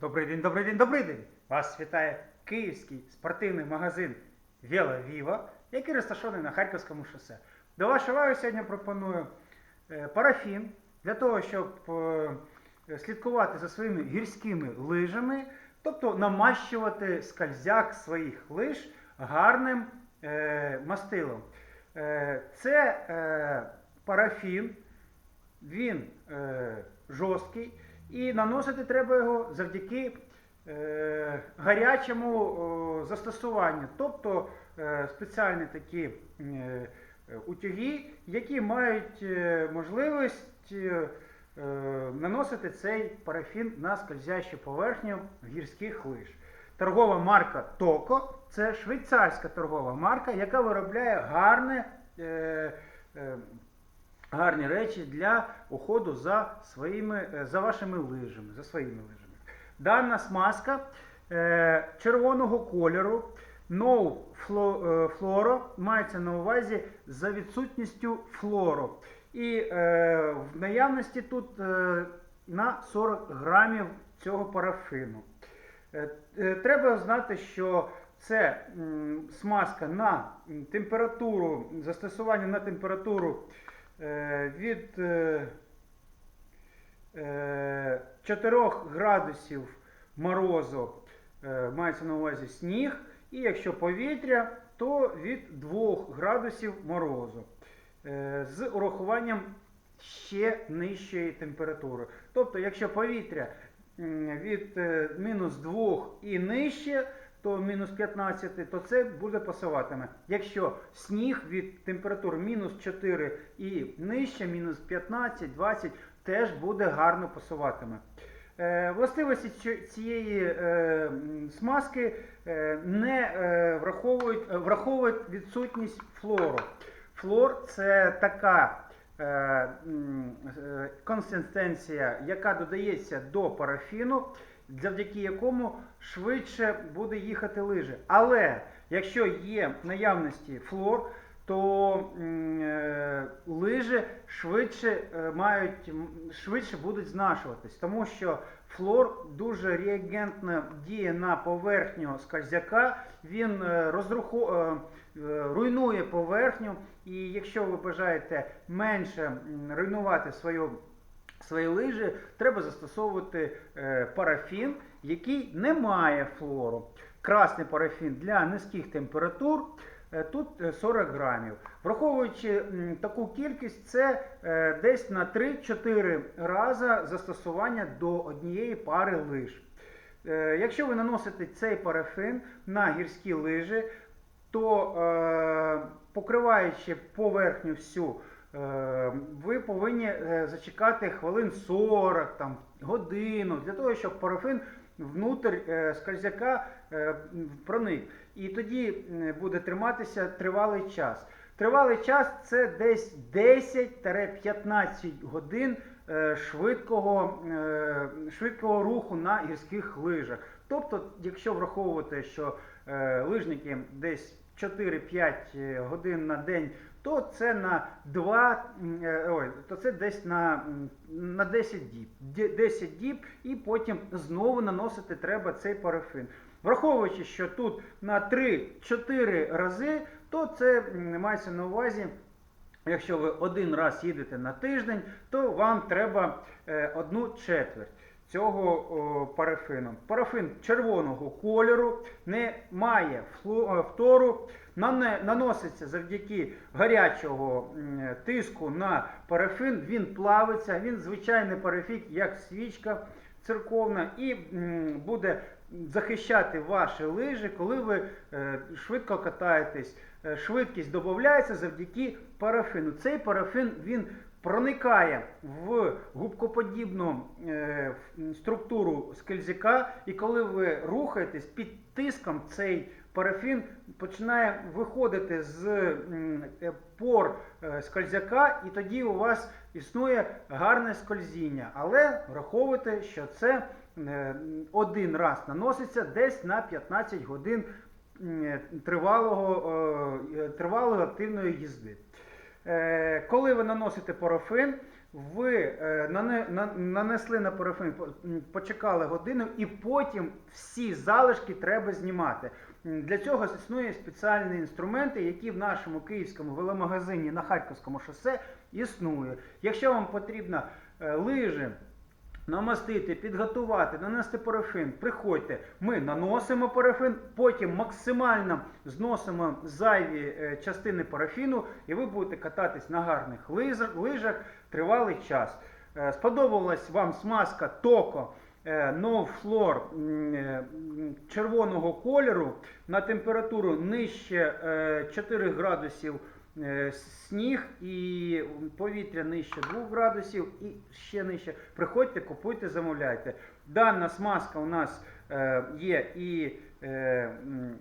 Добрий день, добрий день, добрий день! Вас вітає київський спортивний магазин Віла Віва, який розташований на Харківському шосе. До вашої уваги сьогодні пропоную е, парафін для того, щоб е, слідкувати за своїми гірськими лижами, тобто намащувати скальзяк своїх лиж гарним е, мастилом. Це парафін, він жорсткий, і наносити треба його завдяки е, гарячому о, застосуванню, тобто е, спеціальні такі е, утюги, які мають е, можливість е, е, наносити цей парафін на скользящу поверхню гірських лиж. Торгова марка Токо це швейцарська торгова марка, яка виробляє гарне. Е, е, гарні речі для уходу за своїми, е, за вашими лижами, за своїми лижами. Дана смазка е, червоного кольору No Flo- е, мається на увазі за відсутністю флору. І е, в наявності тут е, на 40 грамів цього парафину. Е, е, Треба знати, що це смазка на температуру, застосування на температуру від е, е, 4 градусів морозу е, мається на увазі сніг, і якщо повітря, то від 2 градусів морозу. Е, з урахуванням ще нижчої температури. Тобто, якщо повітря від е, мінус 2 і нижче, то мінус 15, то це буде пасуватиме. Якщо сніг від температур мінус 4 і нижче, мінус 15, 20, теж буде гарно пасуватиме. Е, Властивості цієї е, смазки е, не враховують, враховують відсутність флору. Флор це така консистенція, яка додається до парафіну, завдяки якому швидше буде їхати лижі. Але якщо є наявності флор, то е, лижі швидше е, мають швидше будуть знашуватись, тому що флор дуже реагентно діє на поверхню скальзяка, він е, розрухо, е, руйнує поверхню, і якщо ви бажаєте менше руйнувати свою свої лижі, треба застосовувати е, парафін, який не має флору. Красний парафін для низьких температур. е, Тут е, 40 грамів. Враховуючи таку кількість, це е, десь на 3-4 рази застосування до однієї пари лиж. Е, Якщо ви наносите цей парафін на гірські лижі, то е, покриваючи поверхню всю, е, ви повинні е, зачекати хвилин 40, там, годину, для того, щоб парафін внутрь е, скальзяка е, проник. І тоді буде триматися тривалий час. Тривалий час це десь 10-15 годин е, швидкого, е, швидкого руху на гірських лижах. Тобто, якщо враховувати, що е, лижники десь 4-5 годин на день, то це на 2, е, ой, то це десь на, на 10 діб. 10 діб і потім знову наносити треба цей парафін. Враховуючи, що тут на 3-4 рази, то це мається на увазі. Якщо ви один раз їдете на тиждень, то вам треба е, одну четверть цього парафину. Парафин червоного кольору, не має е, фтору, наноситься завдяки гарячого тиску на парафин, він плавиться, він звичайний парафік, як свічка церковна, і буде захищати ваші лижі, коли ви е, швидко катаєтесь. Е, Швидкість додається завдяки парафину. Цей парафин він проникає в губкоподібну е, структуру скельзяка, і коли ви рухаєтесь під тиском, цей парафін починає виходити з е, пор е, скользяка, і тоді у вас існує гарне скользіння. Але враховуйте, що це один раз наноситься десь на 15 годин тривалого, тривалої активної їзди. Е, Коли ви наносите парафин, ви е, нане- на- нанесли на парафін, почекали годину, і потім всі залишки треба знімати. Для цього існує спеціальні інструменти, які в нашому київському веломагазині на Харківському шосе існує. Якщо вам потрібна лижа, лижі, намастити, підготувати, нанести парафін, приходьте, ми наносимо парафін, потім максимально зносимо зайві е, частини парафіну, і ви будете кататись на гарних лижах, тривалий час. Е, Сподобалась вам смазка Токо No Floor е, м, червоного кольору на температуру нижче е, 4 градусів сніг і повітря нижче 2 градусів і ще нижче. Приходьте, купуйте, замовляйте. Дана смазка у нас е, є і е,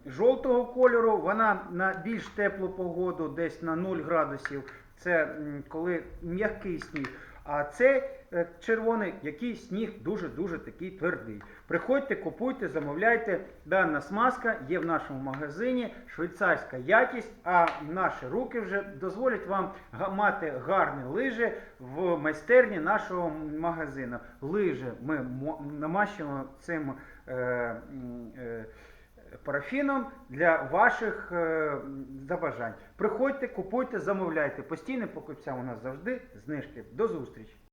жовтого кольору, вона на більш теплу погоду, десь на 0 градусів. Це коли м'який сніг. А це е, червоний, який сніг дуже-дуже такий твердий. Приходьте, купуйте, замовляйте. Дана смазка є в нашому магазині, швейцарська якість, а наші руки вже дозволять вам мати гарні лижі в майстерні нашого магазину. Лижі ми намащуємо цим е, е, парафіном для ваших е, забажань. Приходьте, купуйте, замовляйте. Постійним покупцям у нас завжди знижки. До зустрічі!